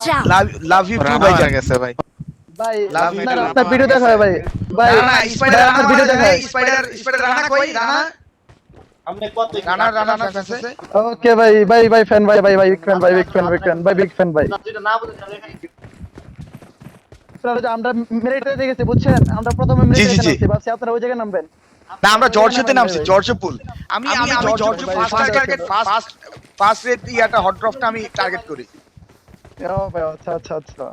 Ciao. Love love you too ভাই গেছে ভাই। ভাই আপনার you, আপনার Rana. ভিডিও দেখা ভাই। ভাই রানা স্পাইডার আপনার ভিডিও দেখা স্পাইডার স্পাইডার রানা কই? রানা? রানা রানা রানা ফ্যান্স আছে ওকে ভাই ভাই ভাই ফ্যান ভাই ভাই ভাই ফ্যান ভাই বিগ ফ্যান বিগ ফ্যান ভাই বিগ ফ্যান ভাই। আপনারা যে আমরা গেছি বুঝছেন? আমরা প্রথমে ভাবছি আপনারা ওই জায়গায় নামবেন। না আমরা জর্জতে নামছি জর্জ পুল। আমি আমি George first target first first rate ইয়াটা হট ড্রপটা আমি টার্গেট করি। ও ভাই আচ্ছা আচ্ছা আচ্ছা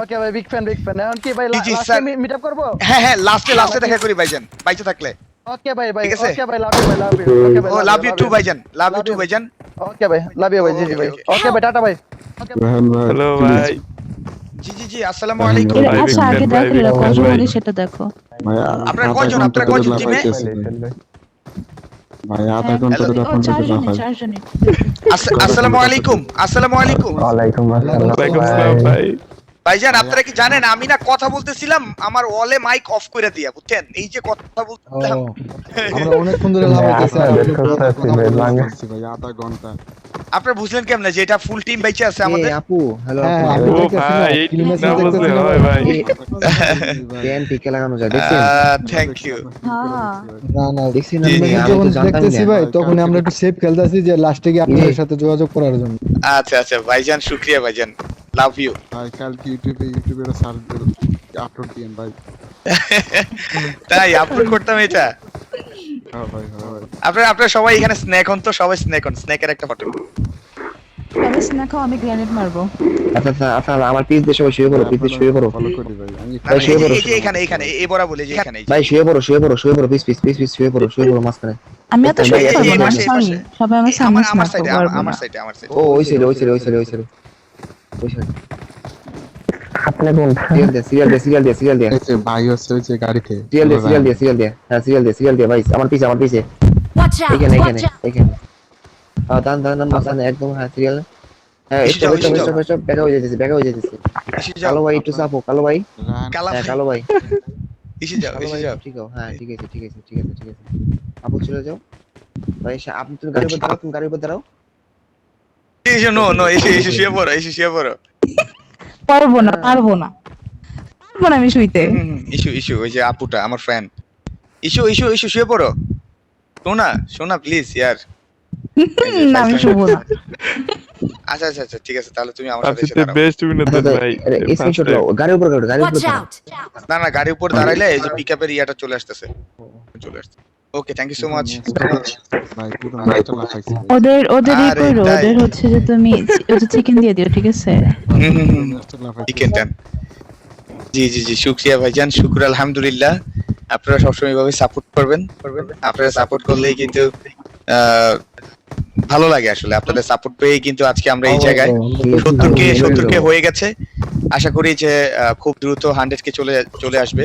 ওকে ভাই বিগ ফ্যান বিগ ফ্যান এখন কি ভাই জি, জি, লাস্টে মিট আপ করব? হ্যাঁ হ্যাঁ লাস্টে লাস্টে দেখা করি ভাইজান। বাইচে থাকলে। ওকে ভাই ভাই ওকে ভাই লাভ ইউ ভাই লাভ ইউ ওকে ভাই লাভ ইউ টু ভাইজান। Love you too you. ভাইজান। ওকে ভাই লাভ ইউ ভাই জি জি ভাই। Okay, okay. ওকে ভাই টাটা ভাই। হ্যালো ভাই। জি জি জি আসসালামু আলাইকুম। আচ্ছা আগে দেখো ভাই, এরা big কজন fan, আগে ভাই। সেটা দেখো। আপনারা কয়জন? আপনারা কয়জন টিমে ভাই আধা ঘণ্টা ধরে ফোন করতে চারজনই লাফাই আসসালামু আলাইকুম আসসালামু আলাইকুম। ওয়ালাইকুম ওয়ালাইকুম আসসালাম ভাই। ভাইজান আপনারা কি জানেন আমি না কথা বলতেছিলাম আমার ওয়ালে মাইক অফ করে দিয়া বুঝছেন? এই যে কথা বলতেছিলাম। আমরা অনেকক্ষণ ধরে লাভ হইতেছে ভাই। আধা ঘণ্টা। আপনারা বুঝলেন কেমনে যে এটা ফুল টিম বাইচে আছে আমাদের? আপু হ্যালো হ্যাঁ, আপু। ও ভাই এই এ না? বুঝলে হয় ভাই। কেন টিকে লাগানো যায় দেখছেন? থ্যাংক ইউ হ্যাঁ। না না দেখছি না আমি যখন দেখতেছি ভাই তখন আমরা একটু সেফ খেলতেছি যে লাস্টে গিয়ে আপনাদের সাথে যোগাযোগ করার জন্য। আচ্ছা আচ্ছা ভাইজান শুক্রিয়া ভাইজান। লাভ ইউ ভাই কালকে ইউটিউবে ইউটিউবে সার্চ আপলোড দিয়েন ভাই। তাই আপলোড করতাম এটা? হ্যাঁ হ্যাঁ আপনারা আপনারা সবাই এখানে স্ন্যাক হন তো? সবাই স্ন্যাক হন স্ন্যাকের একটা ফটো আমি স্ন্যাক খাও আমি গ্রেনেড মারবো। আচ্ছা আচ্ছা আচ্ছা আমার পিস দিয়ে সবাই শুয়ে পড়ো পিস দিয়ে শুয়ে পড়ো। ভাই। আমি না, না, এই শুয়ে পড়ো, এই যে শুয়ে এখানে এখানে এই বড়া বলে যে এখানে ভাই শুয়ে পড়ো শুয়ে পড়ো শুয়ে পড়ো পিস পিস পিস পিস শুয়ে পড়ো শুয়ে পড়ো মাঝখানে। আমি এত এই- শুনতে এই- পারব এই না পাশে, এই সরি পাশে। সবাই আমার এই সামনে আমার আমার সাইডে আমার সাইডে আমার সাইডে ও ওই সাইডে ওই সাইডে ওই সাইডে ওই সাইডে ওই সাইডে সিরিয়াল দে সিরিয়াল দে সিরিয়াল দে সিরিয়াল দে এই ভাই হচ্ছে ওই যে গাড়িতে। সিরিয়াল দে সিরিয়াল দে সিরিয়াল দে হ্যাঁ সিরিয়াল দে সিরিয়াল দে ভাই আমার পিছে আমার পিছে। এখানে এখানে এখানে দান দান দান দান একদম হ্যাঁ সিরিয়াল হ্যাঁ এসে স্টপ স্টপ এসে। স্টপ স্টপ ব্যাক হয়ে যেতেছে ব্যাক হয়ে যেতেছে। কালো ভাই একটু চাপো কালো ভাই। হ্যাঁ কালো ভাই। এসে যাও এসে যাও। ঠিক আছে হ্যাঁ ঠিক আছে ঠিক আছে ঠিক আছে ঠিক আছে। আপু চলে যাও। ভাই সা- আপনি তুমি গাড়ির উপর দাঁড়াও তুমি গাড়ির উপর দাঁড়াও। এসে নো নো এসে এসে শুয়ে পড়ো এসে শুয়ে পড়ো। পারব না পারব না। পারব না আমি শুইতে। ইস্যু ইস্যু ওই যে আপুটা আমার ফ্রেন্ড ইস্যু ইস্যু ইস্যু শুয়ে পড়ো। সোনা সোনা প্লিজ ইয়ার। আমি শুবো না। আচ্ছা আচ্ছা আচ্ছা ঠিক আছে তাহলে তুমি আমার সাথে এসে দাঁড়াও। বেস্ট বিনোদন ভাই। স্ক্রিনশট নাও গাড়ির উপর গাড়ির উপর! না না গাড়ির উপর দাঁড়াইলে এই যে পিকআপের ইয়াটা চলে আসতেছে। চলে আসছে। Okay thank you so much ওদের ওদের ই করো ওদের হচ্ছে যে তুমি ওদের চিকেন দিয়ে দিও ঠিক আছে? চিকেন টান জি জি জি শুক্রিয়া ভাইজান শুক্র আলহামদুলিল্লাহ। আপনারা সবসময় এভাবে সাপোর্ট করবেন। আপনারা সাপোর্ট করলেই কিন্তু আহ, ভালো লাগে আসলে আপনাদের সাপোর্ট পেয়েই কিন্তু আজকে আমরা এই জায়গায় সত্তর কে সত্তর কে হয়ে গেছে। আশা করি যে খুব দ্রুত হান্ড্রেড কে চলে চলে আসবে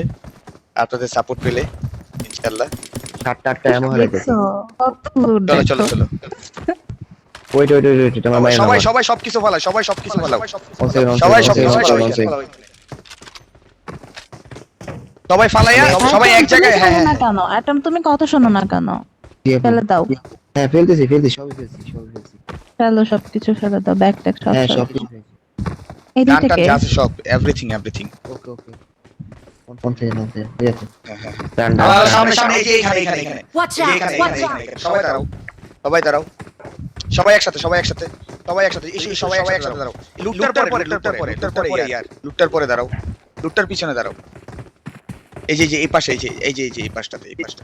আপনাদের সাপোর্ট পেলে ইনশাল্লাহ সাতটা আটটা এমন হয়ে গেছে। কত চলো চলো চলো। ওয়েট ওয়েট ওয়েট ওয়েট মায়ের সবাই সবাই সবকিছু ভালো সবাই সবকিছু ভালো ওয়ান সেকেন্ড ওয়ান সবাই সবকিছু ভালো সবাই ফালাইয়া সবাই এক জায়গায় হ্যাঁ শোনো না হ্যাঁ। কেন? অ্যাটম তুমি কথা শোনো না কেন? ফেলে দাও। হ্যাঁ ফেলতেছি ফেলতেছি সবই ফেলছি সবই ফেলছি ফেলো সবকিছু ফেলে দাও ব্যাগ ট্যাগ সব হ্যাঁ ফেলো। সব কিছু। ফেলছি। এই দিক থেকে যা আছে সব এভরিথিং এভরিথিং ওকে ওকে। ঠিক আছে? হ্যাঁ হ্যাঁ. সামনে সামনে এই এখানে এখানে এখানে। সবাই দাঁড়াও সবাই দাঁড়াও। সবাই একসাথে সবাই একসাথে সবাই একসাথে এসে সবাই একসাথে দাঁড়াও। লুকটার পরে লুকটার পরে লুকটার পরে ইয়ার। লুকটার পরে দাঁড়াও। লুকটার পিছনে দাঁড়াও। এই যে এই যে এই পাশে এই যে এই যে এই যে এই পাশটাতে এই পাশটা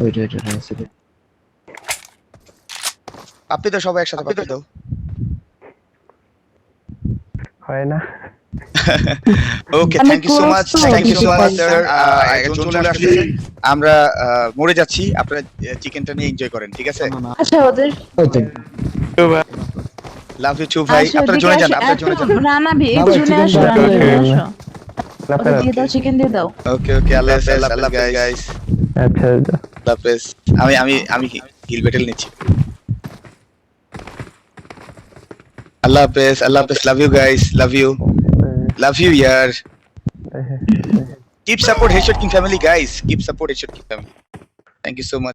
ওয়েট ওয়েট হ্যাঁ সিরিয়াল পাপ্পি দাও সবাই একসাথে পাপ্পি দাও। হয় না। Okay thank you so much তো thank you so much sir একজন চলে আসছে। আমরা মরে যাচ্ছি। আপনারা চিকেনটা নিয়ে এনজয় করেন ঠিক আছে? আচ্ছা ওদের লাভ ইউ টু ভাই। আপনারা এদিকে জোনে যান আপনারা জোনে যান। রানা ভি বাবা, জুনে আসো রানা ভি হবে। আসো। ওদের দিয়ে দাও চিকেন দিয়ে দাও। ওকে ওকে আল্লাহ হাফেজ আল্লাহ হাফেজ গাইস আচ্ছা। আচ্ছা আল্লাহ হাফেজ আমি আমি আমি হিল ব্যাটেল নিচ্ছি আল্লাহ হাফেজ আল্লাহ হাফেজ love you guys love you love you year Keep support Headshot King family, guys. Keep support Headshot King family. Thank you so much.